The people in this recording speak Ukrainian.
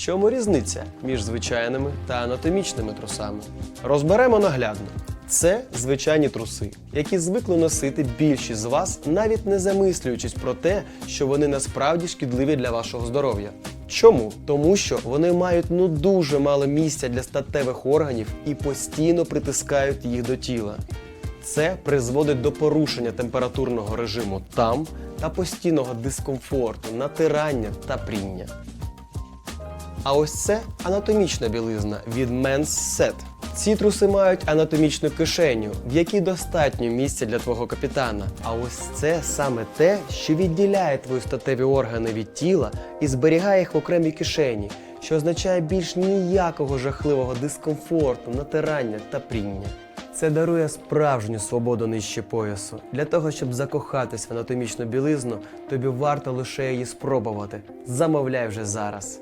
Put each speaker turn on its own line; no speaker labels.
чому різниця між звичайними та анатомічними трусами? Розберемо наглядно. Це звичайні труси, які звикли носити більшість з вас, навіть не замислюючись про те, що вони насправді шкідливі для вашого здоров'я. Чому? Тому що вони мають ну дуже мало місця для статевих органів і постійно притискають їх до тіла. Це призводить до порушення температурного режиму там та постійного дискомфорту, натирання та пріння. А ось це анатомічна білизна від Men's Set. Ці труси мають анатомічну кишеню, в якій достатньо місця для твого капітана. А ось це саме те, що відділяє твої статеві органи від тіла і зберігає їх в окремій кишені, що означає більш ніякого жахливого дискомфорту, натирання та пріння. Це дарує справжню свободу нижче поясу. Для того, щоб закохатись в анатомічну білизну, тобі варто лише її спробувати. Замовляй вже зараз.